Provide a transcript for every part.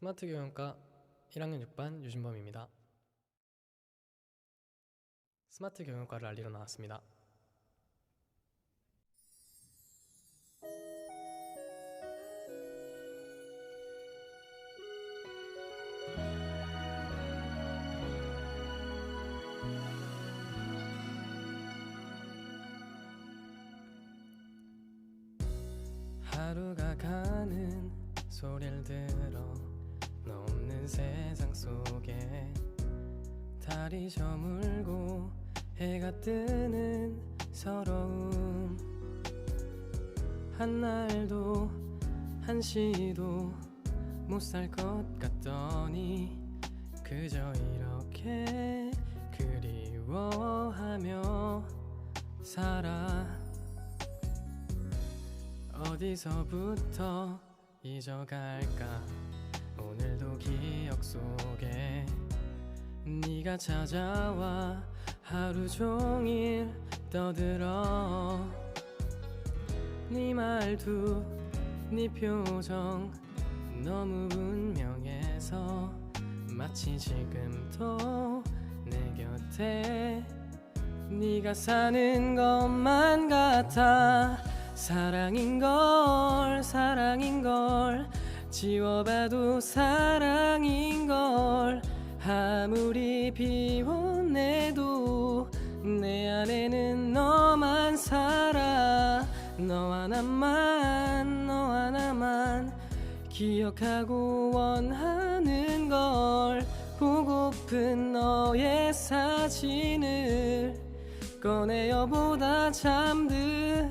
스마트 교육과 1학년 6반 유진범입니다. 스마트 경영과를 알리러 나왔습니다. 하루가 가는 소리를 들어 너 없는 세상 속에 달이 저물고 해가 뜨는 서러움. 한 날도 한 시도 못 살 것 같더니 그저 이렇게 그리워하며 살아. 어디서부터 잊어갈까 기억 속에 네가 찾아와 하루 종일 떠들어. 네 말투 네 표정 너무 분명해서 마치 지금도 내 곁에 네가 사는 것만 같아. 사랑인걸 사랑인걸 지워봐도 사랑인걸 아무리 비워내도 내 안에는 너만 살아. 너 하나만 너 하나만 기억하고 원하는 걸 보고픈 너의 사진을 꺼내어 보다 잠들어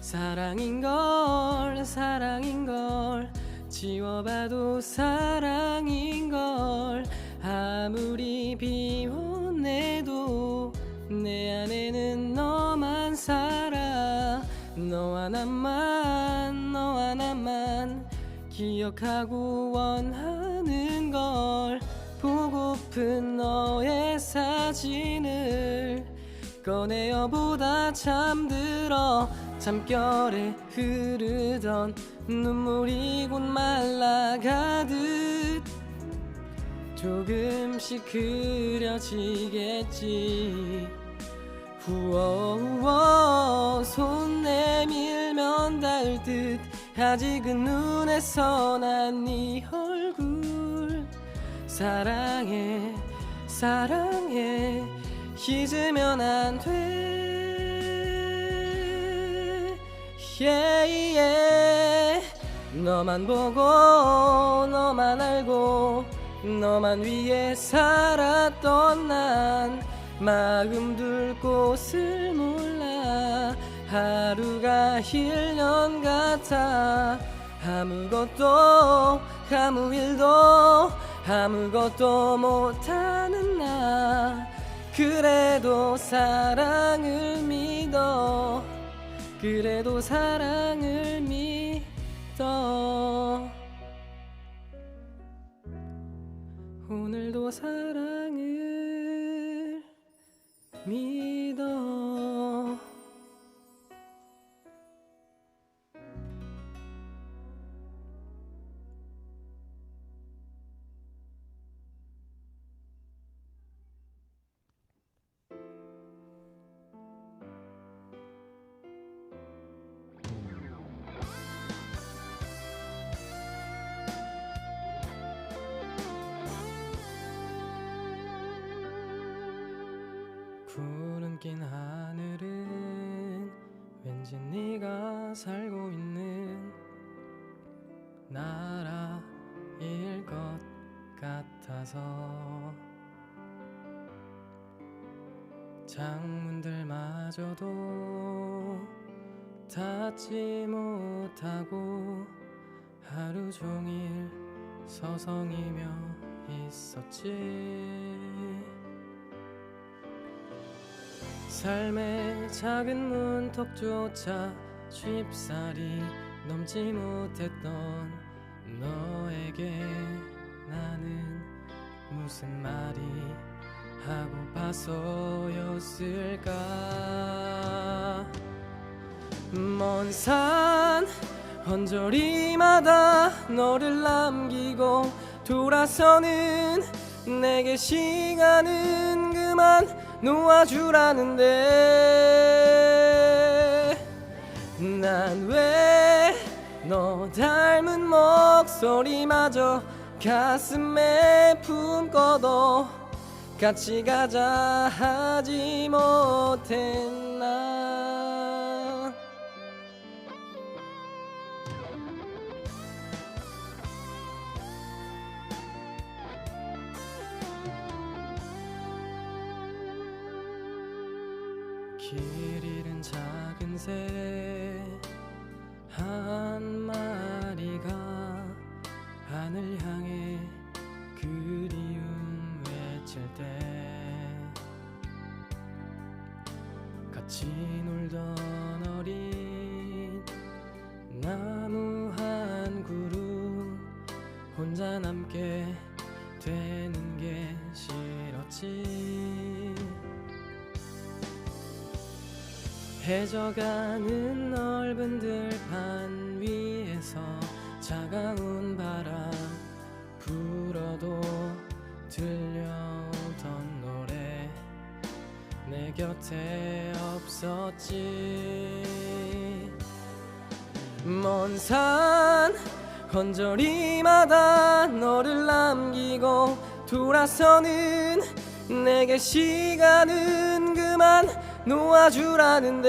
사랑인걸 사랑인걸. 지워봐도 사랑인걸. 아무리 비워내도 내 안에는 너만 살아. 너 하나만 너 하나만 기억하고 원하는 걸. 보고픈 너의 사진을 꺼내어 보다 잠들어 잠결에 흐르던 눈물이 곧 말라가듯 조금씩 그려지겠지. 후어 손 내밀면 닿을 듯 아직은 눈에서 난네 얼굴. 사랑해 사랑해. 잊으면 안돼 yeah, yeah. 너만 보고 너만 알고 너만 위해 살았던 난 마음 둘 곳을 몰라. 하루가 1년 같아. 아무것도 아무 일도 아무것도 못하는 나. 그래도 사랑을 믿어 그래도 사랑을 믿어. 오늘도 사랑을 믿어 낀 하늘은 왠지 네가 살고 있는 나라일 것 같아서 창문들마저도 닿지 못하고 하루 종일 서성이며 있었지 삶의 작은 문턱조차 쉽사리 넘지 못했던 너에게 나는 무슨 말이 하고파서였을까? 먼 산 언저리마다 너를 남기고 돌아서는 내게 시간은 그만 놓아주라는데 난 왜 너 닮은 목소리마저 가슴에 품고도 같이 가자 하지 못했나 길 잃은 작은 새 한 마리가 하늘 향해 그리움 외칠 때 같이 놀던 어린 나무 한 그루 혼자 남게 되는 게 싫었지 해져가는 넓은 들판 위에서 차가운 바람 불어도 들려오던 노래 내 곁에 없었지. 먼산 언저리마다 너를 남기고 돌아서는 내게 시간은 그만 놓아주라는데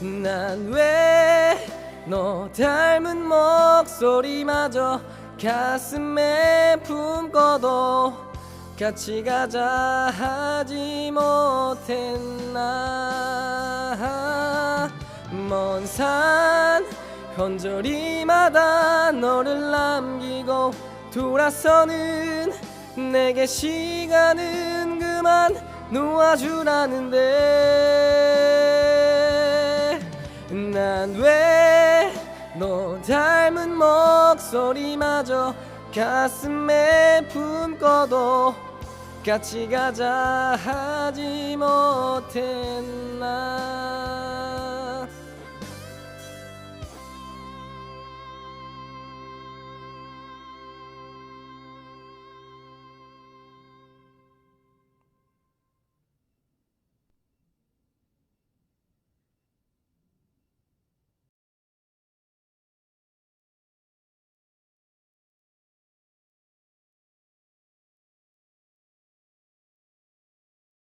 난 왜 너 닮은 목소리마저 가슴에 품고도 같이 가자 하지 못했나. 먼산 언저리마다 너를 남기고 돌아서는 내게 시간은 그만 놓아주라는데. 난 왜 너 닮은 목소리마저 가슴에 품고도 같이 가자 하지 못했나